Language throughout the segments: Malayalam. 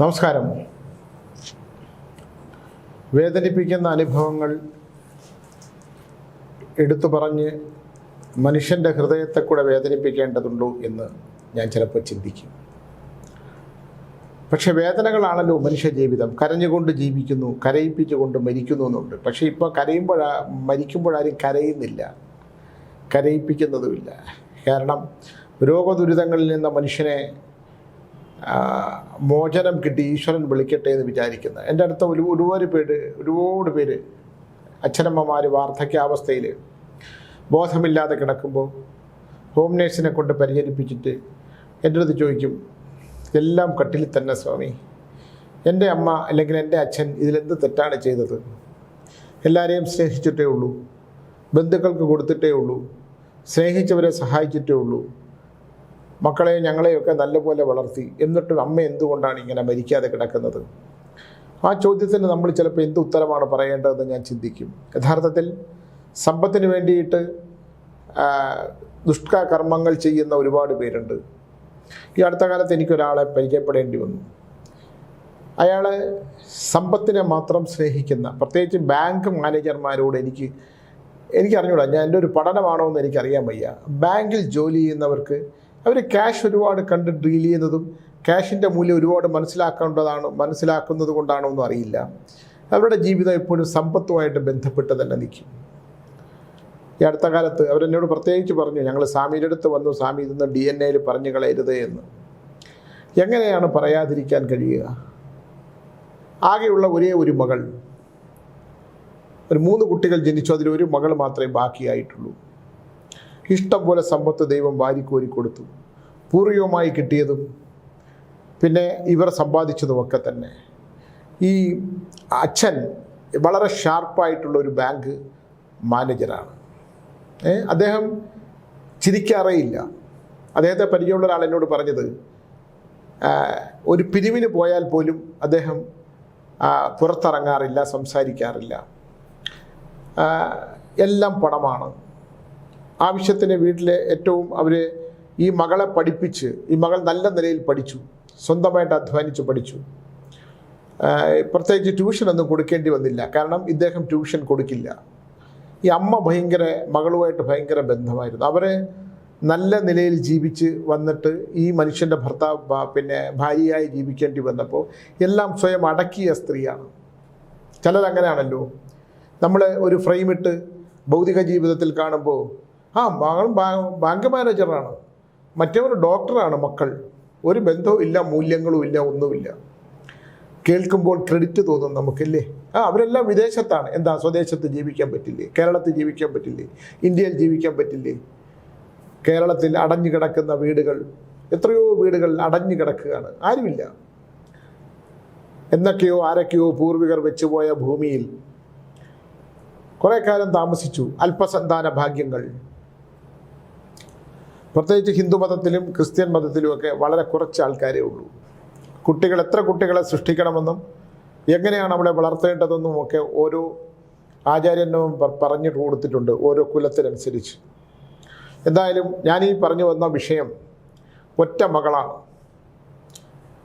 നമസ്കാരം. വേദനിപ്പിക്കുന്ന അനുഭവങ്ങൾ എടുത്തു പറഞ്ഞ് മനുഷ്യന്റെ ഹൃദയത്തെ കൂടെ വേദനിപ്പിക്കേണ്ടതുണ്ടോ എന്ന് ഞാൻ ചിലപ്പോൾ ചിന്തിക്കും. പക്ഷെ വേദനകളാണല്ലോ മനുഷ്യ ജീവിതം കരഞ്ഞുകൊണ്ട് ജീവിക്കുന്നു കരയിപ്പിച്ചുകൊണ്ട് മരിക്കുന്നു എന്നുണ്ട്. പക്ഷേ ഇപ്പോൾ കരയുമ്പോഴാ മരിക്കുമ്പോഴാരും കരയുന്നില്ല. കരയിപ്പിക്കുന്നതുമില്ല. കാരണം രോഗദുരിതങ്ങളിൽ നിന്ന് മനുഷ്യനെ മോചനം കിട്ടി ഈശ്വരൻ വിളിക്കട്ടെ എന്ന് വിചാരിക്കുന്നത് എന്റെ അടുത്ത ഒരു ഒരുപാട് പേര് ഒരുപാട് പേര് അച്ഛനമ്മമാർ വാർദ്ധക്യാവസ്ഥയിൽ ബോധമില്ലാതെ കിടക്കുമ്പോൾ ഹോം നേഴ്സിനെ കൊണ്ട് പരിചരിപ്പിച്ചിട്ട് എന്റെ അടുത്ത് ചോദിക്കും എല്ലാം കട്ടിലിൽ തന്നെ സ്വാമി. എന്റെ അമ്മ അല്ലെങ്കിൽ എന്റെ അച്ഛൻ ഇതിലെന്ത് തെറ്റാണ് ചെയ്തത്? എല്ലാവരെയും സ്നേഹിച്ചിട്ടേ ഉള്ളൂ. ബന്ധുക്കൾക്ക് കൊടുത്തിട്ടേ ഉള്ളൂ. സ്നേഹിച്ചവരെ സഹായിച്ചിട്ടേ ഉള്ളൂ. മക്കളെ ഞങ്ങളെയൊക്കെ നല്ലപോലെ വളർത്തി. എന്നിട്ടും അമ്മ എന്തുകൊണ്ടാണ് ഇങ്ങനെ മരിക്കാതെ കിടക്കുന്നത്? ആ ചോദ്യത്തിന് നമ്മൾ ചിലപ്പോൾ എന്ത് ഉത്തരമാണ് പറയേണ്ടതെന്ന് ഞാൻ ചിന്തിക്കും. യഥാർത്ഥത്തിൽ സമ്പത്തിന് വേണ്ടിയിട്ട് ദുഷ്ക ദുഷ്കർമ്മങ്ങൾ ചെയ്യുന്ന ഒരുപാട് പേരുണ്ട്. ഈ അടുത്ത കാലത്ത് എനിക്കൊരാളെ പരിചയപ്പെടേണ്ടി വന്നു. അയാൾ സമ്പത്തിനെ മാത്രം സ്നേഹിക്കുന്ന പ്രത്യേകിച്ച് ബാങ്ക് മാനേജർമാരോട് എനിക്ക് എനിക്കറിഞ്ഞൂടാ ഞാൻ എന്റെ ഒരു പഠനമാണോ എന്ന് എനിക്കറിയാൻ വയ്യ. ബാങ്കിൽ ജോലി ചെയ്യുന്നവർക്ക് അവർ ക്യാഷ് ഒരുപാട് കണ്ട് ഡീൽ ചെയ്യുന്നതും ക്യാഷിന്റെ മൂല്യം ഒരുപാട് മനസ്സിലാക്കേണ്ടതാണ് മനസ്സിലാക്കുന്നത് കൊണ്ടാണോ എന്നും അറിയില്ല. അവരുടെ ജീവിതം എപ്പോഴും സമ്പത്തുമായിട്ട് ബന്ധപ്പെട്ട് തന്നെ നിൽക്കും. ഈ അടുത്ത കാലത്ത് അവരെന്നോട് പ്രത്യേകിച്ച് പറഞ്ഞു ഞങ്ങൾ സ്വാമിയുടെ അടുത്ത് വന്നു സ്വാമി ഇതൊന്ന് ഡി എൻ എയിൽ പറഞ്ഞു കളയരുത് എന്ന്. എങ്ങനെയാണ് പറയാതിരിക്കാൻ കഴിയുക? ആകെയുള്ള ഒരേ ഒരു മകൾ. ഒരു മൂന്ന് കുട്ടികൾ ജനിച്ചു അതിൽ ഒരു മകൾ മാത്രമേ ബാക്കിയായിട്ടുള്ളൂ. ഇഷ്ടം പോലെ സമ്പത്ത് ദൈവം വാരിക്കോരി കൊടുത്തു. പൂർവികമായി കിട്ടിയതും പിന്നെ ഇവർ സമ്പാദിച്ചതുമൊക്കെ തന്നെ. ഈ അച്ഛൻ വളരെ ഷാർപ്പായിട്ടുള്ള ഒരു ബാങ്ക് മാനേജറാണ്. അദ്ദേഹം ചിരിക്കാറേയില്ല. അദ്ദേഹത്തെ പരിചയമുള്ള ഒരാൾ എന്നോട് പറഞ്ഞത് ഒരു പിരിവിന് പോയാൽ പോലും അദ്ദേഹം പുറത്തിറങ്ങാറില്ല സംസാരിക്കാറില്ല. എല്ലാം പണമാണ്. ആവശ്യത്തിന് വീട്ടിലെ ഏറ്റവും അവർ ഈ മകളെ പഠിപ്പിച്ച് ഈ മകൾ നല്ല നിലയിൽ പഠിച്ചു സ്വന്തമായിട്ട് അധ്വാനിച്ച് പഠിച്ചു. പ്രത്യേകിച്ച് ട്യൂഷനൊന്നും കൊടുക്കേണ്ടി വന്നില്ല. കാരണം ഇദ്ദേഹം ട്യൂഷൻ കൊടുക്കില്ല. ഈ അമ്മ ഭയങ്കര മകളുമായിട്ട് ഭയങ്കര ബന്ധമായിരുന്നു. അവരെ നല്ല നിലയിൽ ജീവിച്ച് വന്നിട്ട് ഈ മനുഷ്യന്റെ ഭർത്താവ് പിന്നെ ഭാര്യയായി ജീവിക്കേണ്ടി വന്നപ്പോൾ എല്ലാം സ്വയം അടക്കിയ സ്ത്രീയാണ്. ചിലരങ്ങനെയാണല്ലോ. നമ്മൾ ഒരു ഫ്രെയിമിട്ട് ഭൗതിക ജീവിതത്തിൽ കാണുമ്പോൾ ആ ബാങ്ക് മാനേജറാണ്. മറ്റവർ ഡോക്ടറാണ് മക്കൾ. ഒരു ബന്ധവും ഇല്ല മൂല്യങ്ങളും ഇല്ല ഒന്നുമില്ല. കേൾക്കുമ്പോൾ ക്രെഡിറ്റ് തോന്നും നമുക്കല്ലേ? ആ അവരെല്ലാം വിദേശത്താണ്. എന്താ സ്വദേശത്ത് ജീവിക്കാൻ പറ്റില്ലേ? കേരളത്തിൽ ജീവിക്കാൻ പറ്റില്ലേ? ഇന്ത്യയിൽ ജീവിക്കാൻ പറ്റില്ലേ? കേരളത്തിൽ അടഞ്ഞു കിടക്കുന്ന വീടുകൾ എത്രയോ വീടുകൾ അടഞ്ഞു കിടക്കുകയാണ്. ആരുമില്ല. എന്നൊക്കെയോ ആരൊക്കെയോ പൂർവികർ വെച്ചുപോയ ഭൂമിയിൽ കുറേ കാലം താമസിച്ചു. അല്പസന്താന ഭാഗ്യങ്ങൾ. പ്രത്യേകിച്ച് ഹിന്ദു മതത്തിലും ക്രിസ്ത്യൻ മതത്തിലുമൊക്കെ വളരെ കുറച്ച് ആൾക്കാരേ ഉള്ളൂ. കുട്ടികൾ എത്ര കുട്ടികളെ സൃഷ്ടിക്കണമെന്നും എങ്ങനെയാണ് അവളെ വളർത്തേണ്ടതെന്നും ഒക്കെ ഓരോ ആചാര്യനും പറഞ്ഞു കൊടുത്തിട്ടുണ്ട് ഓരോ കുലത്തിനനുസരിച്ച്. എന്തായാലും ഞാൻ ഈ പറഞ്ഞു വന്ന വിഷയം ഒറ്റ മകളാണ്.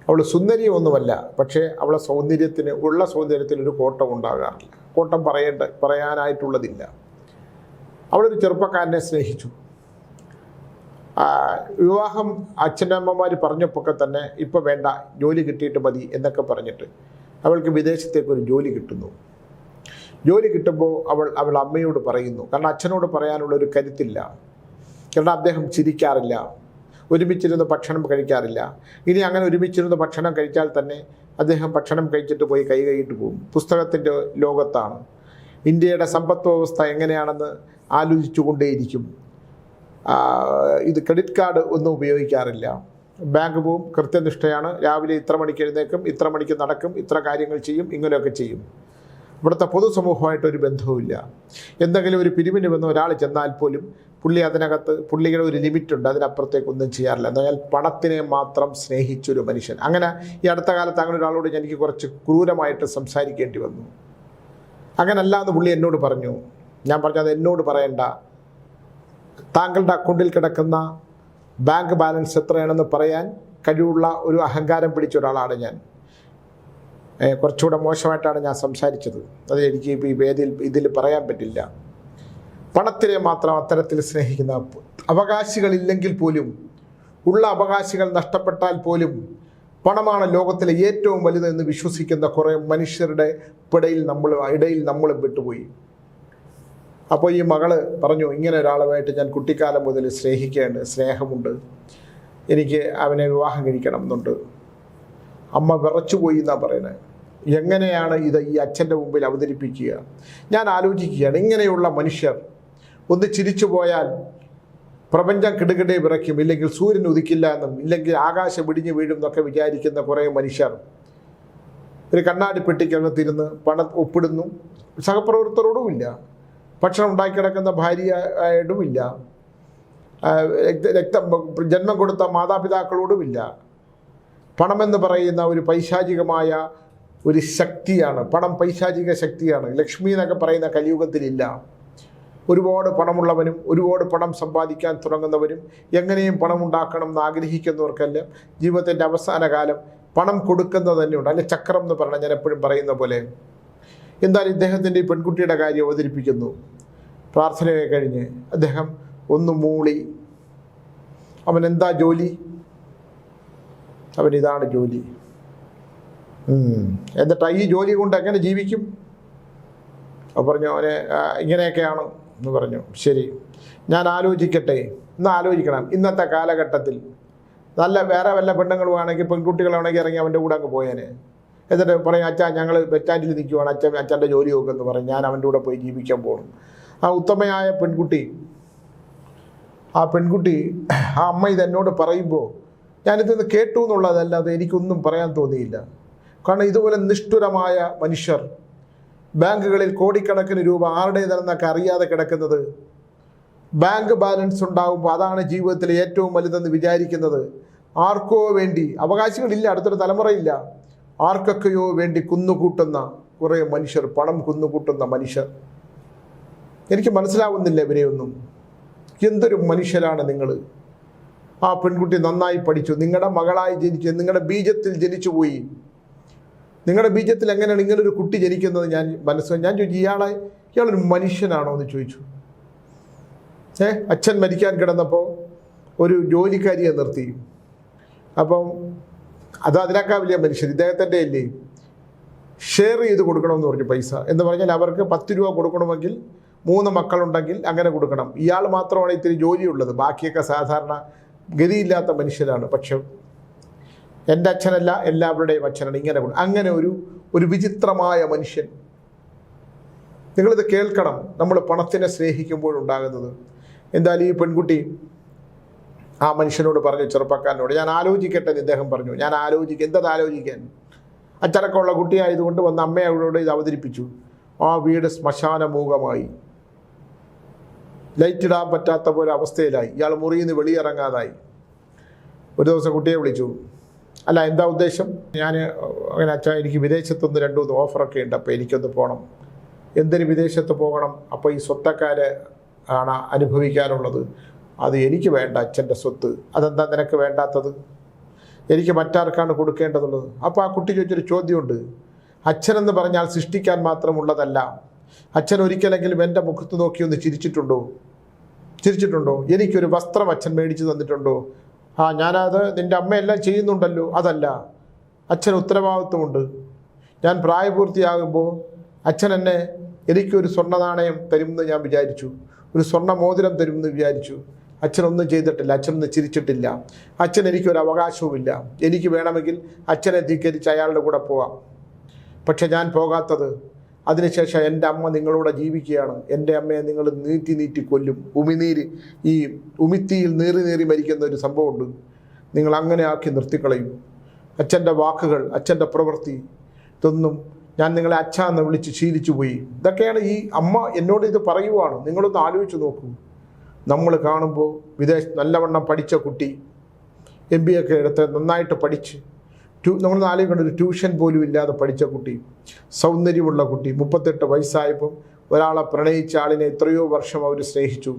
അവൾ സുന്ദരിയൊന്നുമല്ല പക്ഷേ അവളെ സൗന്ദര്യത്തിന് ഉള്ള സൗന്ദര്യത്തിന് ഒരു കോട്ടം ഉണ്ടാകാറില്ല. കോട്ടം പറയേണ്ട പറയാനായിട്ടുള്ളതില്ല. അവളൊരു ചെറുപ്പക്കാരനെ സ്നേഹിച്ചു. വിവാഹം അച്ഛനമ്മമാർ പറഞ്ഞപ്പോൾ തന്നെ ഇപ്പം വേണ്ട ജോലി കിട്ടിയിട്ട് മതി എന്നൊക്കെ പറഞ്ഞിട്ട് അവൾക്ക് വിദേശത്തേക്കൊരു ജോലി കിട്ടുന്നു. ജോലി കിട്ടുമ്പോൾ അവൾ അവൾ അമ്മയോട് പറയുന്നു. കാരണം അച്ഛനോട് പറയാനുള്ള ഒരു കരുത്തില്ല. കാരണം അദ്ദേഹം ചിരിക്കാറില്ല. ഒരുമിച്ചിരുന്ന് ഭക്ഷണം കഴിക്കാറില്ല. ഇനി അങ്ങനെ ഒരുമിച്ചിരുന്ന് ഭക്ഷണം കഴിച്ചാൽ തന്നെ അദ്ദേഹം ഭക്ഷണം കഴിച്ചിട്ട് പോയി കൈ കൈയിട്ട് പോകും. പുസ്തകത്തിന്റെ ലോകത്താണ്. ഇന്ത്യയുടെ സമ്പത്ത് വ്യവസ്ഥ എങ്ങനെയാണെന്ന് ആലോചിച്ചുകൊണ്ടേയിരിക്കും. ഇത് ക്രെഡിറ്റ് കാർഡ് ഒന്നും ഉപയോഗിക്കാറില്ല. ബാങ്ക് പോവും കൃത്യനിഷ്ഠയാണ്. രാവിലെ ഇത്ര മണിക്ക് എഴുന്നേക്കും ഇത്ര മണിക്ക് നടക്കും ഇത്ര കാര്യങ്ങൾ ചെയ്യും ഇങ്ങനെയൊക്കെ ചെയ്യും. ഇവിടുത്തെ പൊതുസമൂഹമായിട്ട് ഒരു ബന്ധവുമില്ല. എന്തെങ്കിലും ഒരു പിരിവിന് വന്ന് ഒരാൾ ചെന്നാൽ പോലും പുള്ളി അതിനകത്ത് പുള്ളിയുടെ ഒരു ലിമിറ്റുണ്ട് അതിനപ്പുറത്തേക്ക് ഒന്നും ചെയ്യാറില്ല. എന്നാൽ പണത്തിനെ മാത്രം സ്നേഹിച്ചൊരു മനുഷ്യൻ. അങ്ങനെ ഈ അടുത്ത കാലത്ത് അങ്ങനെ ഒരാളോട് എനിക്ക് കുറച്ച് ക്രൂരമായിട്ട് സംസാരിക്കേണ്ടി വന്നു. അങ്ങനല്ല എന്ന് പുള്ളി എന്നോട് പറഞ്ഞു. ഞാൻ പറഞ്ഞത് എന്നോട് പറയണ്ട. താങ്കളുടെ അക്കൗണ്ടിൽ കിടക്കുന്ന ബാങ്ക് ബാലൻസ് എത്രയാണെന്ന് പറയാൻ കഴിവുള്ള ഒരു അഹങ്കാരം പിടിച്ച ഒരാളാണ് ഞാൻ. കുറച്ചുകൂടെ മോശമായിട്ടാണ് ഞാൻ സംസാരിച്ചത്. അത് എനിക്ക് ഈ വേദിയിൽ ഇതിൽ പറയാൻ പറ്റില്ല. പണത്തിനെ മാത്രം അത്തരത്തിൽ സ്നേഹിക്കുന്ന അവകാശികളില്ലെങ്കിൽ പോലും ഉള്ള അവകാശികൾ നഷ്ടപ്പെട്ടാൽ പോലും പണമാണ് ലോകത്തിലെ ഏറ്റവും വലുതെന്ന് വിശ്വസിക്കുന്ന കുറേ മനുഷ്യരുടെ പിടയിൽ നമ്മൾ ഇടയിൽ നമ്മൾ വിട്ടുപോയി. അപ്പോൾ ഈ മകൾ പറഞ്ഞു ഇങ്ങനെ ഒരാളുമായിട്ട് ഞാൻ കുട്ടിക്കാലം മുതൽ സ്നേഹിക്കേണ്ട സ്നേഹമുണ്ട്. എനിക്ക് അവനെ വിവാഹം കഴിക്കണം എന്നുണ്ട് അമ്മ വിറച്ചുപോയി എന്നാണ് പറയുന്നത് എങ്ങനെയാണ് ഇത് ഈ അച്ഛന്റെ മുമ്പിൽ അവതരിപ്പിക്കുക? ഞാൻ ആലോചിക്കുകയാണ് ഇങ്ങനെയുള്ള മനുഷ്യർ ഒന്ന് ചിരിച്ചു പോയാൽ പ്രപഞ്ചം കിടുകിടെ വിറയ്ക്കും. ഇല്ലെങ്കിൽ സൂര്യൻ ഉദിക്കില്ല എന്നും ഇല്ലെങ്കിൽ ആകാശം ഇടിഞ്ഞു വീഴും എന്നൊക്കെ വിചാരിക്കുന്ന കുറേ മനുഷ്യർ ഒരു കണ്ണാടി പെട്ടിക്കകത്തിരുന്ന് പണം ഒപ്പിടുന്നു. സഹപ്രവർത്തകരോടുമില്ല ഭക്ഷണം ഉണ്ടാക്കി കിടക്കുന്ന ഭാര്യ ആയിട്ടുമില്ല രക്ത ജന്മം കൊടുത്ത മാതാപിതാക്കളോടുമില്ല പണമെന്ന് പറയുന്ന ഒരു പൈശാചികമായ ഒരു ശക്തിയാണ്. പണം പൈശാചിക ശക്തിയാണ്. ലക്ഷ്മി എന്നൊക്കെ പറയുന്ന കലിയുഗത്തിലില്ല. ഒരുപാട് പണമുള്ളവനും ഒരുപാട് പണം സമ്പാദിക്കാൻ തുടങ്ങുന്നവരും എങ്ങനെയും പണം ഉണ്ടാക്കണം എന്ന് ആഗ്രഹിക്കുന്നവർക്കെല്ലാം. ജീവിതത്തിന്റെ അവസാന കാലം പണം കൊടുക്കുന്നത് തന്നെയുണ്ട്. അല്ലെ ചക്രം എന്ന് പറഞ്ഞാൽ ഞാൻ എപ്പോഴും പറയുന്ന പോലെ. എന്തായാലും ഇദ്ദേഹത്തിന്റെ ഈ പെൺകുട്ടിയുടെ കാര്യം അവതരിപ്പിക്കുന്നു. പ്രാർത്ഥനയൊക്കെ കഴിഞ്ഞ് അദ്ദേഹം ഒന്ന് മൂളി. അവൻ എന്താ ജോലി? അവൻ ഇതാണ് ജോലി. എന്നിട്ട് ഈ ജോലി കൊണ്ട് എങ്ങനെ ജീവിക്കും? അപ്പോൾ പറഞ്ഞു അവനെ ഇങ്ങനെയൊക്കെയാണ് എന്ന് പറഞ്ഞു. ശരി. ഞാൻ ആലോചിക്കട്ടെ. ഇന്ന് ആലോചിക്കണം. ഇന്നത്തെ കാലഘട്ടത്തിൽ നല്ല വേറെ വല്ല പെണ്ണുങ്ങളുമാണെങ്കിൽ പെൺകുട്ടികളാണെങ്കിൽ ഇറങ്ങി അവന്റെ കൂടെ അങ്ങ് പോയേനെ. എന്നിട്ട് പറയും അച്ഛാ ഞങ്ങൾ ബസ് സ്റ്റാൻഡിൽ നിൽക്കുവാണ് അച്ഛൻ അച്ഛന്റെ ജോലി നോക്കുമെന്ന് പറയും. ഞാൻ അവന്റെ കൂടെ പോയി ജീവിക്കാൻ പോകണം ആ ഉത്തമയായ പെൺകുട്ടി ആ പെൺകുട്ടി ആ അമ്മ ഇതെന്നോട് പറയുമ്പോൾ ഞാനിത് കേട്ടു എന്നുള്ളതല്ലാതെ എനിക്കൊന്നും പറയാൻ തോന്നിയില്ല. കാരണം ഇതുപോലെ നിഷ്ഠുരമായ മനുഷ്യർ ബാങ്കുകളിൽ കോടിക്കണക്കിന് രൂപ ആരുടേതെന്നൊക്കെ അറിയാതെ കിടക്കുന്നത് ബാങ്ക് ബാലൻസ് ഉണ്ടാകുമ്പോൾ അതാണ് ജീവിതത്തിലെ ഏറ്റവും വലുതെന്ന് വിചാരിക്കുന്നത് ആർക്കോ വേണ്ടി. അവകാശങ്ങളില്ല അടുത്തൊരു തലമുറയില്ല. ആർക്കൊക്കെയോ വേണ്ടി കുന്നുകൂട്ടുന്ന കുറേ മനുഷ്യർ പണം കുന്നുകൂട്ടുന്ന മനുഷ്യർ. എനിക്ക് മനസ്സിലാവുന്നില്ല ഇവരെയൊന്നും. എന്തൊരു മനുഷ്യരാണ് നിങ്ങൾ ആ പെൺകുട്ടി നന്നായി പഠിച്ചു. നിങ്ങളുടെ മകളായി ജനിച്ചു. നിങ്ങളുടെ ബീജത്തിൽ ജനിച്ചുപോയി നിങ്ങളുടെ ബീജത്തിൽ എങ്ങനെയാണ് ഇങ്ങനൊരു കുട്ടി ജനിക്കുന്നത് ഞാൻ മനസ്സ് ഞാൻ ചോദിച്ചു ഇയാളെ ഇയാളൊരു മനുഷ്യനാണോ? എന്ന് ചോദിച്ചു. ഏ അച്ഛൻ മരിക്കാൻ കിടന്നപ്പോൾ ഒരു ജോലിക്കാരിയെ നിർത്തി. അപ്പം അത് അതിനേക്കാൾ വലിയ മനുഷ്യർ ഇദ്ദേഹത്തിന്റെ അല്ലേ ഷെയർ ചെയ്ത് കൊടുക്കണമെന്ന് പറഞ്ഞു പൈസ. എന്ന് പറഞ്ഞാൽ അവർക്ക് പത്ത് രൂപ കൊടുക്കണമെങ്കിൽ മൂന്ന് മക്കളുണ്ടെങ്കിൽ അങ്ങനെ കൊടുക്കണം. ഇയാൾ മാത്രമാണ് ഇത്തിരി ജോലിയുള്ളത്. ബാക്കിയൊക്കെ സാധാരണ ഗതിയില്ലാത്ത മനുഷ്യരാണ്. പക്ഷെ എന്റെ അച്ഛനല്ല എല്ലാവരുടെയും അച്ഛനാണ്. ഇങ്ങനെ അങ്ങനെ ഒരു ഒരു വിചിത്രമായ മനുഷ്യൻ. നിങ്ങളിത് കേൾക്കണം. നമ്മൾ പണത്തിനെ സ്നേഹിക്കുമ്പോഴുണ്ടാകുന്നത്. എന്തായാലും ഈ പെൺകുട്ടി ആ മനുഷ്യനോട് പറഞ്ഞു ചെറുപ്പക്കാരനോട് ഞാൻ ആലോചിക്കട്ടെ എന്ന് ഇദ്ദേഹം പറഞ്ഞു. ഞാൻ ആലോചിക്കുക എന്തത് ആലോചിക്കാൻ? അച്ചടക്കമുള്ള കുട്ടിയായതുകൊണ്ട് വന്ന് അമ്മയോട് ഇത് അവതരിപ്പിച്ചു. ആ വീട് ശ്മശാനമൂകമായി. ലൈറ്റ് ഇടാൻ പറ്റാത്ത പോലെ അവസ്ഥയിലായി. ഇയാൾ മുറിയിൽ നിന്ന് വെളിയിറങ്ങാതായി. ഒരു ദിവസം കുട്ടിയെ വിളിച്ചു. അല്ല എന്താ ഉദ്ദേശം? ഞാൻ അങ്ങനെ അച്ഛാ എനിക്ക് വിദേശത്തൊന്ന് രണ്ട് മൂന്ന് ഓഫറൊക്കെ ഉണ്ട്. അപ്പോൾ എനിക്കൊന്ന് പോകണം എന്തിന് വിദേശത്ത് പോകണം? അപ്പോൾ ഈ സ്വത്തക്കാർ ആണ് അനുഭവിക്കാനുള്ളത്. അത് എനിക്ക് വേണ്ട അച്ഛന്റെ സ്വത്ത്. അതെന്താ നിനക്ക് വേണ്ടാത്തത്? എനിക്ക് മറ്റാർക്കാണ് കൊടുക്കേണ്ടതുള്ളത്? അപ്പോൾ ആ കുട്ടി ചോദിച്ചൊരു ചോദ്യമുണ്ട്. അച്ഛനെന്ന് പറഞ്ഞാൽ സൃഷ്ടിക്കാൻ മാത്രമുള്ളതല്ല. അച്ഛൻ ഒരിക്കലെങ്കിലും എന്റെ മുഖത്ത് നോക്കി ഒന്ന് ചിരിച്ചിട്ടുണ്ടോ? ചിരിച്ചിട്ടുണ്ടോ? എനിക്കൊരു വസ്ത്രം അച്ഛൻ മേടിച്ചു തന്നിട്ടുണ്ടോ? ആ ഞാനത് നിന്റെ അമ്മയെല്ലാം ചെയ്യുന്നുണ്ടല്ലോ. അതല്ല. അച്ഛൻ ഉത്തരവാദിത്വമുണ്ട്. ഞാൻ പ്രായപൂർത്തിയാകുമ്പോൾ അച്ഛൻ എന്നെ എനിക്കൊരു സ്വർണ നാണയം തരുമെന്ന് ഞാൻ വിചാരിച്ചു. ഒരു സ്വർണ മോതിരം തരുമെന്ന് വിചാരിച്ചു. അച്ഛനൊന്നും ചെയ്തിട്ടില്ല അച്ഛനൊന്നും ചിരിച്ചിട്ടില്ല. അച്ഛൻ എനിക്കൊരു അവകാശവുമില്ല. എനിക്ക് വേണമെങ്കിൽ അച്ഛനെ ധിക്കരിച്ച് അയാളുടെ കൂടെ പോവാം. പക്ഷെ ഞാൻ പോകാത്തത് അതിനുശേഷം എന്റെ അമ്മ നിങ്ങളോട് ജീവിക്കുകയാണ്. എന്റെ അമ്മയെ നിങ്ങൾ നീറ്റി നീറ്റി കൊല്ലും. ഉമിനീര് ഈ ഉമിത്തിയിൽ നീറി നീറി മരിക്കുന്ന ഒരു സംഭവമുണ്ട്. നിങ്ങൾ അങ്ങനെ ആക്കി നിർത്തിക്കളയും. അച്ഛന്റെ വാക്കുകൾ അച്ഛന്റെ പ്രവൃത്തി ഇതൊന്നും ഞാൻ നിങ്ങളെ അച്ഛ എന്ന് വിളിച്ച് ശീലിച്ചു പോയി ഇതൊക്കെയാണ് ഈ അമ്മ എന്നോട് ഇത് പറയുവാണ്. നിങ്ങളൊന്ന് ആലോചിച്ച് നോക്കൂ. നമ്മൾ കാണുമ്പോൾ വിദേശ നല്ലവണ്ണം പഠിച്ച കുട്ടി എം ബി ഒക്കെ എടുത്ത് നന്നായിട്ട് പഠിച്ച് ട്യൂ നമ്മൾ നാലും ഒരു ട്യൂഷൻ പോലും ഇല്ലാതെ പഠിച്ച കുട്ടി സൗന്ദര്യമുള്ള കുട്ടി മുപ്പത്തെട്ട് വയസ്സായപ്പം ഒരാളെ പ്രണയിച്ച ആളിനെ എത്രയോ വർഷം അവർ സ്നേഹിച്ചു.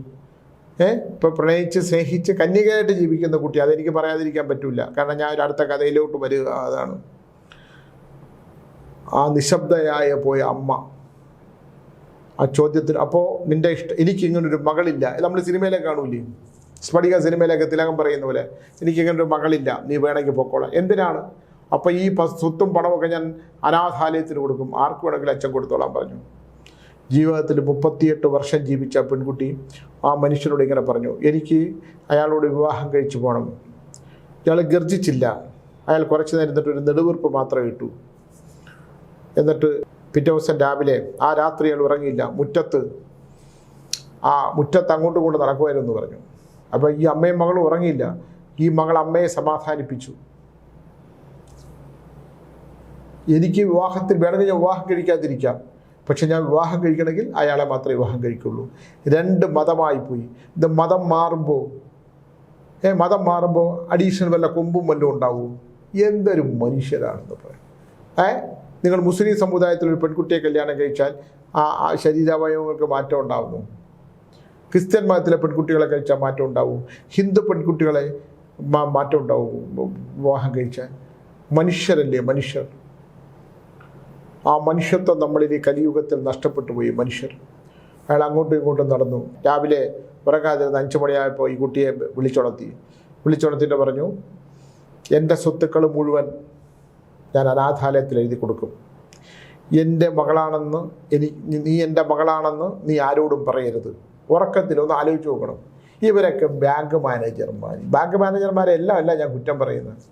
ഏ? ഇപ്പോൾ പ്രണയിച്ച് സ്നേഹിച്ച് കന്യകയായിട്ട് ജീവിക്കുന്ന കുട്ടി അതെനിക്ക് പറയാതിരിക്കാൻ പറ്റില്ല കാരണം ഞാൻ ഒരു അടുത്ത കഥയിലോട്ട് വരിക അതാണ്. ആ നിശബ്ദയായ പോയ അമ്മ. ആ ചോദ്യത്തിന് അപ്പോൾ നിന്റെ ഇഷ്ടം എനിക്ക് ഇങ്ങനൊരു മകളില്ല. നമ്മൾ സിനിമയിലെ കാണൂലേ സ്ഫടിക സിനിമയിലൊക്കെ തിലകം പറയുന്ന പോലെ എനിക്ക് ഇങ്ങനൊരു മകളില്ല നീ വേണമെങ്കിൽ പൊക്കോളാം. എന്തിനാണ്? അപ്പോൾ ഈ സ്വത്തും പണമൊക്കെ ഞാൻ അനാഥാലയത്തിന് കൊടുക്കും. ആർക്ക് വേണമെങ്കിലും അച്ഛൻ കൊടുത്തോളാം പറഞ്ഞു. ജീവിതത്തിൽ മുപ്പത്തിയെട്ട് വർഷം ജീവിച്ച പെൺകുട്ടി ആ മനുഷ്യനോട് ഇങ്ങനെ പറഞ്ഞു എനിക്ക് അയാളോട് വിവാഹം കഴിച്ചു പോകണം ഇയാൾ ഗർജിച്ചില്ല. അയാൾ കുറച്ച് നേരം ഒരു നെടുവീർപ്പ് മാത്രമേ ഇട്ടു. എന്നിട്ട് പിറ്റേ ദിവസം രാവിലെ ആ രാത്രി അയാൾ ഉറങ്ങിയില്ല. മുറ്റത്ത് ആ മുറ്റത്ത് അങ്ങോട്ടും കൊണ്ട് നടക്കുമായിരുന്നു പറഞ്ഞു. അപ്പോൾ ഈ അമ്മയും മകളും ഉറങ്ങിയില്ല. ഈ മകൾ അമ്മയെ സമാധാനിപ്പിച്ചു. എനിക്ക് വിവാഹത്തിൽ വേണമെങ്കിൽ ഞാൻ വിവാഹം കഴിക്കാതിരിക്കാം. പക്ഷെ ഞാൻ വിവാഹം കഴിക്കണമെങ്കിൽ അയാളെ മാത്രമേ വിവാഹം കഴിക്കുള്ളൂ. രണ്ട് മതമായി പോയി. ഇത് മതം മാറുമ്പോൾ ഏ മതം മാറുമ്പോൾ അഡീഷണൽ വല്ല കൊമ്പും വല്ലതും ഉണ്ടാവും. എന്തൊരു മനുഷ്യരാണെന്ന് പറയാം. ഏ നിങ്ങൾ മുസ്ലിം സമുദായത്തിൽ ഒരു പെൺകുട്ടിയെ കല്യാണം കഴിച്ചാൽ ആ ശരീരാവയവങ്ങൾക്ക് മാറ്റം ഉണ്ടാകുന്നു ക്രിസ്ത്യൻ മതത്തിലെ പെൺകുട്ടികളെ കഴിച്ചാൽ മാറ്റം ഉണ്ടാവും. ഹിന്ദു പെൺകുട്ടികളെ മാറ്റം ഉണ്ടാവും വിവാഹം കഴിച്ചാൽ. മനുഷ്യരല്ലേ മനുഷ്യർ? ആ മനുഷ്യത്വം നമ്മളിൽ ഈ കലിയുഗത്തിൽ നഷ്ടപ്പെട്ടു പോയി മനുഷ്യർ. അയാൾ അങ്ങോട്ടും ഇങ്ങോട്ടും നടന്നു. രാവിലെ ഉറങ്ങാതിരുന്ന അഞ്ചു മണിയായപ്പോൾ ഈ കുട്ടിയെ വിളിച്ചുണർത്തി. വിളിച്ചുണർത്തിയിട്ട് പറഞ്ഞു എന്റെ സ്വത്തുക്കൾ മുഴുവൻ ഞാൻ അനാഥാലയത്തിൽ എഴുതി കൊടുക്കും. എന്റെ മകളാണെന്ന് എനി നീ എന്റെ മകളാണെന്ന് നീ ആരോടും പറയരുത്. ഉറക്കത്തിലൊന്ന് ആലോചിച്ച് നോക്കണം. ഇവരൊക്കെ ബാങ്ക് മാനേജർമാർ ബാങ്ക് മാനേജർമാരെ എല്ലാം അല്ല ഞാൻ കുറ്റം പറയുന്നത്.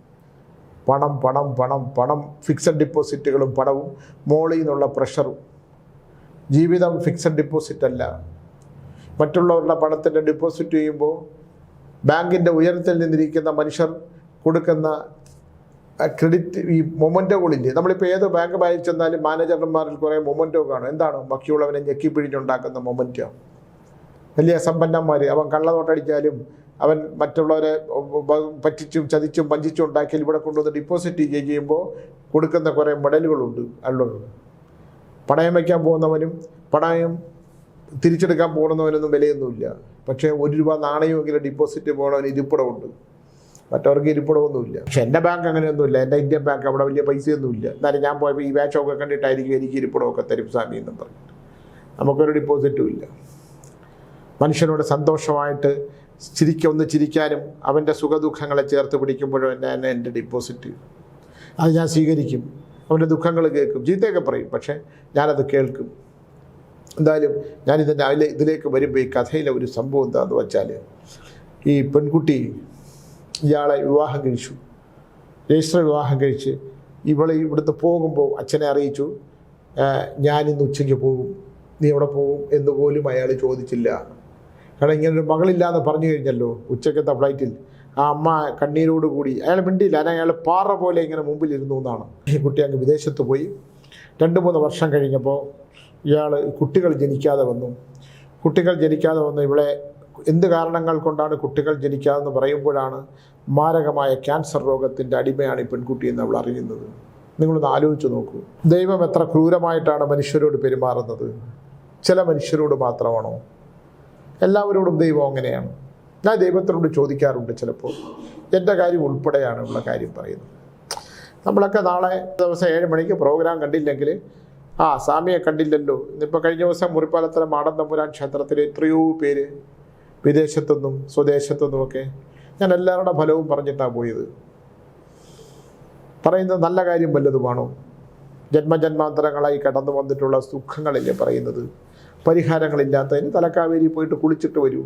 പണം പണം പണം പണം ഫിക്സഡ് ഡിപ്പോസിറ്റുകളും പണവും മോളിൽ നിന്നുള്ള പ്രഷറും ജീവിതം ഫിക്സഡ് ഡിപ്പോസിറ്റ് അല്ല. മറ്റുള്ളവരുടെ പണത്തിന്റെ ഡിപ്പോസിറ്റ് ചെയ്യുമ്പോൾ ബാങ്കിന്റെ ഉയരത്തിൽ നിന്നിരിക്കുന്ന മനുഷ്യർ കൊടുക്കുന്ന ക്രെഡിറ്റ് ഈ മൊമന്റോകളില്ലേ നമ്മളിപ്പോൾ ഏത് ബാങ്ക് ബാങ്കിൽ ചെന്നാലും മാനേജർമാരിൽ കുറേ മൊമന്റോ കാണും. എന്താണ് ബാക്കിയുള്ളവനെ ഞെക്കി പിഴിഞ്ഞുണ്ടാക്കുന്ന മൊമന്റോ വലിയ സമ്പന്നന്മാർ അവൻ കള്ളനോട്ടടിച്ചാലും അവൻ മറ്റുള്ളവരെ പറ്റിച്ചും ചതിച്ചും വഞ്ചിച്ചും ഉണ്ടാക്കിയാൽ ഇവിടെ കൊണ്ടുവന്ന് ഡിപ്പോസിറ്റ് ചെയ്യുമ്പോൾ കൊടുക്കുന്ന കുറേ മെഡലുകളുണ്ട് അല്ലുള്ളത് പണയം വയ്ക്കാൻ പോകുന്നവനും പണയം തിരിച്ചെടുക്കാൻ പോകുന്നവനൊന്നും വിലയൊന്നുമില്ല. പക്ഷേ ഒരു രൂപ നാണയമെങ്കിലും ഡിപ്പോസിറ്റ് പോകണവന് ഇരിപ്പിടമുണ്ട്. മറ്റവർക്ക് ഇരിപ്പിടമൊന്നുമില്ല. പക്ഷെ എന്റെ ബാങ്ക് അങ്ങനെയൊന്നുമില്ല. എന്റെ ഇന്ത്യൻ ബാങ്ക് അവിടെ വലിയ പൈസയൊന്നുമില്ല. എന്നാലും ഞാൻ പോയപ്പോൾ ഈ ബാച്ചൊക്കെ കണ്ടിട്ടായിരിക്കും എനിക്ക് ഇരിപ്പിടമൊക്കെ തരും സ്വാമി എന്നും പറഞ്ഞിട്ട്. നമുക്കൊരു ഡിപ്പോസിറ്റും ഇല്ല. മനുഷ്യനോട് സന്തോഷമായിട്ട് ചിരിക്കൊന്ന് ചിരിക്കാനും അവന്റെ സുഖദുഃഖങ്ങളെ ചേർത്ത് പിടിക്കുമ്പോഴും എന്നെ എന്നെ എന്റെ ഡിപ്പോസിറ്റ് അത് ഞാൻ സ്വീകരിക്കും. അവന്റെ ദുഃഖങ്ങൾ കേൾക്കും. ചീത്തയൊക്കെ പറയും. പക്ഷേ ഞാനത് കേൾക്കും. എന്തായാലും ഞാനിതിന്റെ അതിലെ ഇതിലേക്ക് വരുമ്പോൾ ഈ കഥയിലെ ഒരു സംഭവം എന്താണെന്ന് വെച്ചാൽ ഈ പെൺകുട്ടി ഇയാളെ വിവാഹം കഴിച്ചു. രജിസ്റ്റർ വിവാഹം കഴിച്ച് ഇവളെ ഇവിടുന്ന് പോകുമ്പോൾ അച്ഛനെ അറിയിച്ചു ഞാൻ ഇന്ന് ഉച്ചയ്ക്ക് പോകും നീ എവിടെ പോകും? എന്ന് പോലും അയാൾ ചോദിച്ചില്ല. കാരണം ഇങ്ങനൊരു മകളില്ലാന്ന് പറഞ്ഞു കഴിഞ്ഞല്ലോ ഉച്ചക്കത്തെ ഫ്ലൈറ്റിൽ. ആ അമ്മ കണ്ണീരോട് കൂടി അയാൾ മിണ്ടിയില്ല അല്ല അയാൾ പാറ പോലെ ഇങ്ങനെ മുമ്പിലിരുന്നു എന്നാണ്. ഈ കുട്ടി അങ്ങ് വിദേശത്ത് പോയി. രണ്ട് മൂന്ന് വർഷം കഴിഞ്ഞപ്പോൾ ഇയാൾ കുട്ടികൾ ജനിക്കാതെ വന്നു. കുട്ടികൾ ജനിക്കാതെ വന്നു ഇവിടെ എന്ത് കാരണങ്ങൾ കൊണ്ടാണ് കുട്ടികൾ ജനിക്കാതെന്ന് പറയുമ്പോഴാണ് മാരകമായ ക്യാൻസർ രോഗത്തിന്റെ അടിമയാണ് ഈ പെൺകുട്ടി എന്ന് അവൾ അറിയുന്നത്. നിങ്ങളൊന്ന് ആലോചിച്ച് നോക്കൂ. ദൈവം എത്ര ക്രൂരമായിട്ടാണ് മനുഷ്യരോട് പെരുമാറുന്നത്. ചില മനുഷ്യരോട് മാത്രമാണോ? എല്ലാവരോടും ദൈവം അങ്ങനെയാണ്. ഞാൻ ദൈവത്തിനോട് ചോദിക്കാറുണ്ട് ചിലപ്പോൾ. എന്റെ കാര്യം ഉൾപ്പെടെയാണ് ഉള്ള കാര്യം പറയുന്നത്. നമ്മളൊക്കെ നാളെ ദിവസം ഏഴ് മണിക്ക് പ്രോഗ്രാം കണ്ടില്ലെങ്കിൽ ആ സ്വാമിയെ കണ്ടില്ലല്ലോ. ഇന്നിപ്പോൾ കഴിഞ്ഞ ദിവസം മുറിപ്പാലത്തല മാടൻ തമ്പുരാൻ ക്ഷേത്രത്തിൽ എത്രയോ പേര് വിദേശത്തുനിന്നും സ്വദേശത്തുനിന്നുമൊക്കെ ഞാൻ എല്ലാവരുടെ ഫലവും പറഞ്ഞിട്ടാണ് പോയത്. പറയുന്നത് നല്ല കാര്യം വല്ലതുമാണോ? ജന്മജന്മാന്തരങ്ങളായി കടന്നു വന്നിട്ടുള്ള സുഖങ്ങളില്ലേ പറയുന്നത്? പരിഹാരങ്ങളില്ലാത്തതിന് തലക്കാവേരി പോയിട്ട് കുളിച്ചിട്ട് വരൂ.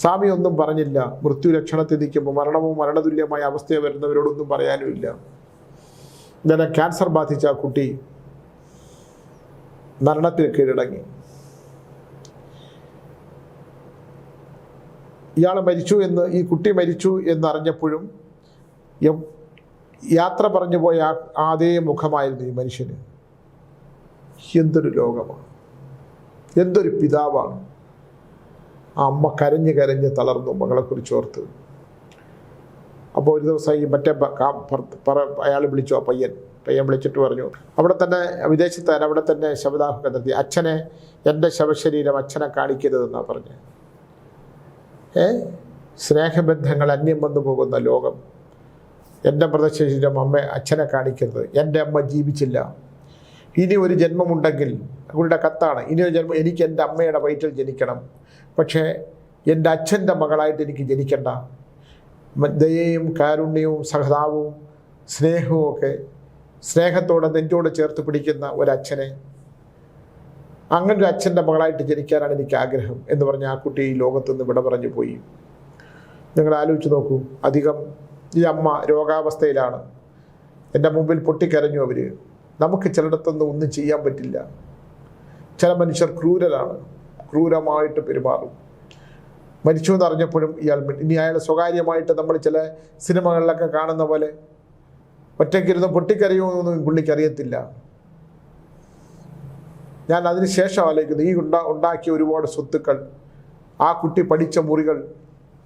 സ്വാമി ഒന്നും പറഞ്ഞില്ല. മൃത്യു ലക്ഷണത്തിൽ നിൽക്കുമ്പോൾ മരണവും മരണതുല്യമായ അവസ്ഥയെ വരുന്നവരോടൊന്നും പറയാനുമില്ല. ഇന്നലെ ക്യാൻസർ ബാധിച്ച ആ കുട്ടി മരണത്തിൽ കീഴടങ്ങി. ഇയാൾ മരിച്ചു എന്ന് ഈ കുട്ടി മരിച്ചു എന്നറിഞ്ഞപ്പോഴും യാത്ര പറഞ്ഞു പോയ അതേ മുഖമായിരുന്നു ഈ മനുഷ്യന്. എന്തൊരു ലോകമാണ്. എന്തൊരു പിതാവാണ്. ആ അമ്മ കരഞ്ഞ് കരഞ്ഞ് തളർന്നു മകളെക്കുറിച്ച് ഓർത്ത്. അപ്പോൾ ഒരു ദിവസം ഈ മറ്റേ അയാൾ വിളിച്ചു ആ പയ്യൻ. പയ്യൻ വിളിച്ചിട്ട് പറഞ്ഞു അവിടെ തന്നെ വിദേശത്താൻ അവിടെ തന്നെ ശവദാഹം കണ്ടെത്തി. അച്ഛനെ എന്റെ ശവശരീരം അച്ഛനെ കാണിക്കരുതെന്നാണ് പറഞ്ഞത് സ്നേഹബന്ധങ്ങൾ അന്യം വന്നു പോകുന്ന ലോകം. എന്റെ പ്രദർശിച്ചിന്റെ അമ്മ അച്ഛനെ കാണിക്കരുത്. എന്റെ അമ്മ ജീവിച്ചില്ല. ഇനി ഒരു ജന്മമുണ്ടെങ്കിൽ അവരുടെ കത്താണ്. ഇനി ഒരു ജന്മം എനിക്ക് എന്റെ അമ്മയുടെ വയറ്റിൽ ജനിക്കണം. പക്ഷേ എന്റെ അച്ഛന്റെ മകളായിട്ട് എനിക്ക് ജനിക്കണ്ട. ദയയും കാരുണ്യവും സഹതാവും സ്നേഹവും ഒക്കെ സ്നേഹത്തോടെ നെഞ്ചോട് ചേർത്ത് പിടിക്കുന്ന ഒരച്ഛനെ അങ്ങനെ ഒരു അച്ഛന്റെ മകളായിട്ട് ജനിക്കാനാണ് എനിക്ക് ആഗ്രഹം എന്ന് പറഞ്ഞ് ആ കുട്ടി ഈ ലോകത്തുനിന്ന് വിട പറഞ്ഞു പോയി. നിങ്ങൾ ആലോചിച്ച് നോക്കൂ അധികം ഈ അമ്മ രോഗാവസ്ഥയിലാണ്. എന്റെ മുമ്പിൽ പൊട്ടിക്കരഞ്ഞു അവർ നമുക്ക് ചിലയിടത്തൊന്നും ഒന്നും ചെയ്യാൻ പറ്റില്ല. ചില മനുഷ്യർ ക്രൂരരാണ്. ക്രൂരമായിട്ട് പെരുമാറും. മരിച്ചു എന്നറിഞ്ഞപ്പോഴും ഇയാൾ ഇനി അയാൾ സ്വകാര്യമായിട്ട് നമ്മൾ ചില സിനിമകളിലൊക്കെ കാണുന്ന പോലെ ഒറ്റയ്ക്കിരുന്ന് പൊട്ടിക്കരയുമെന്നൊന്നും പുള്ളിക്ക് അറിയത്തില്ല. ഞാൻ അതിന് ശേഷം ആലോചിക്കുന്നു. ഈ ഉണ്ടാ ഉണ്ടാക്കിയ ഒരുപാട് സ്വത്തുക്കൾ ആ കുട്ടി പഠിച്ച മുറികൾ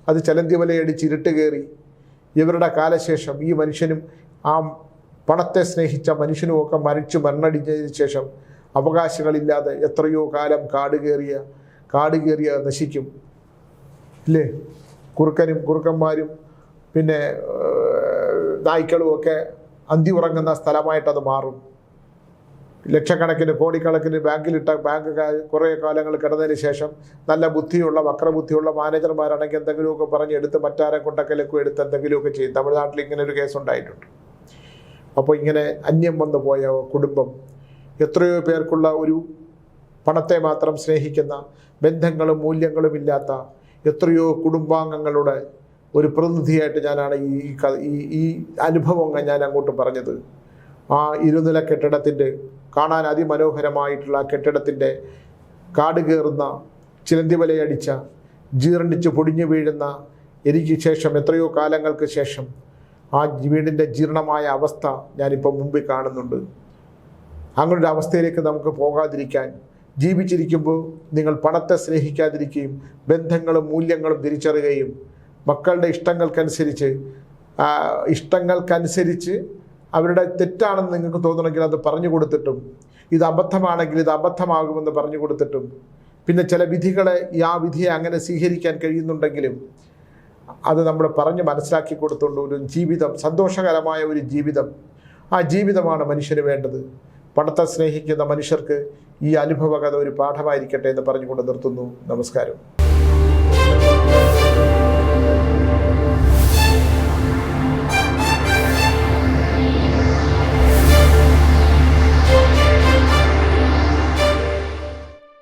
അത് ചലന്തി വലയടിച്ച് ഇരുട്ട് കയറി. ഇവരുടെ കാലശേഷം ഈ മനുഷ്യനും ആ പണത്തെ സ്നേഹിച്ച മനുഷ്യനും ഒക്കെ മരിച്ചു മരണടിഞ്ഞതിന് ശേഷം അവകാശങ്ങളില്ലാതെ എത്രയോ കാലം കാട് കയറിയ കാട് കയറിയ നശിക്കും. ഇല്ലേ? കുറുക്കനും കുറുക്കന്മാരും പിന്നെ നായ്ക്കളും ഒക്കെ അന്തി ഉറങ്ങുന്ന സ്ഥലമായിട്ടത് മാറും. ലക്ഷക്കണക്കിന് കോടിക്കണക്കിന് ബാങ്കിലിട്ട ബാങ്ക് കുറേ കാലങ്ങൾ കിടന്നതിന് ശേഷം നല്ല ബുദ്ധിയുള്ള വക്രബുദ്ധിയുള്ള മാനേജർമാരാണെങ്കിൽ എന്തെങ്കിലുമൊക്കെ പറഞ്ഞ് എടുത്ത് മറ്റാരെ കൊണ്ടക്കലൊക്കെ എടുത്ത് എന്തെങ്കിലുമൊക്കെ ചെയ്യും. തമിഴ്നാട്ടിൽ ഇങ്ങനെ ഒരു കേസ് ഉണ്ടായിട്ടുണ്ട്. അപ്പോൾ ഇങ്ങനെ അന്യം വന്നു പോയ കുടുംബം എത്രയോ പേർക്കുള്ള ഒരു പണത്തെ മാത്രം സ്നേഹിക്കുന്ന ബന്ധങ്ങളും മൂല്യങ്ങളും ഇല്ലാത്ത എത്രയോ കുടുംബാംഗങ്ങളുടെ ഒരു പ്രതിനിധിയായിട്ട് ഞാനാണ് ഈ ഈ അനുഭവങ്ങൾ ഞാൻ അങ്ങോട്ട് പറഞ്ഞത്. ആ ഇരുനില കെട്ടിടത്തിന്റെ കാണാൻ അതിമനോഹരമായിട്ടുള്ള കെട്ടിടത്തിന്റെ കാട് കയറുന്ന ചിലന്തിവലയടിച്ച ജീർണിച്ച് പൊടിഞ്ഞു വീഴുന്ന എനിക്ക് ശേഷം എത്രയോ കാലങ്ങൾക്ക് ശേഷം ആ വീടിന്റെ ജീർണമായ അവസ്ഥ ഞാനിപ്പോൾ മുമ്പിൽ കാണുന്നുണ്ട്. അങ്ങനൊരു അവസ്ഥയിലേക്ക് നമുക്ക് പോകാതിരിക്കാൻ ജീവിച്ചിരിക്കുമ്പോൾ നിങ്ങൾ പണത്തെ സ്നേഹിക്കാതിരിക്കുകയും ബന്ധങ്ങളും മൂല്യങ്ങളും തിരിച്ചറിയുകയും മക്കളുടെ ഇഷ്ടങ്ങൾക്കനുസരിച്ച് ഇഷ്ടങ്ങൾക്കനുസരിച്ച് അവരുടെ തെറ്റാണെന്ന് നിങ്ങൾക്ക് തോന്നണമെങ്കിൽ അത് പറഞ്ഞു കൊടുത്തിട്ടും ഇത് അബദ്ധമാണെങ്കിൽ ഇത് അബദ്ധമാകുമെന്ന് പറഞ്ഞു കൊടുത്തിട്ടും പിന്നെ ചില വിധികളെ ആ വിധിയെ അങ്ങനെ സ്വീകരിക്കാൻ കഴിയുന്നുണ്ടെങ്കിലും അത് നമ്മൾ പറഞ്ഞ് മനസ്സിലാക്കി കൊടുത്തുകൊണ്ട് ഒരു ജീവിതം സന്തോഷകരമായ ഒരു ജീവിതം ആ ജീവിതമാണ് മനുഷ്യന് വേണ്ടത്. പണത്തെ സ്നേഹിക്കുന്ന മനുഷ്യർക്ക് ഈ അനുഭവകഥ ഒരു പാഠമായിരിക്കട്ടെ എന്ന് പറഞ്ഞുകൊണ്ട് നിർത്തുന്നു. നമസ്കാരം.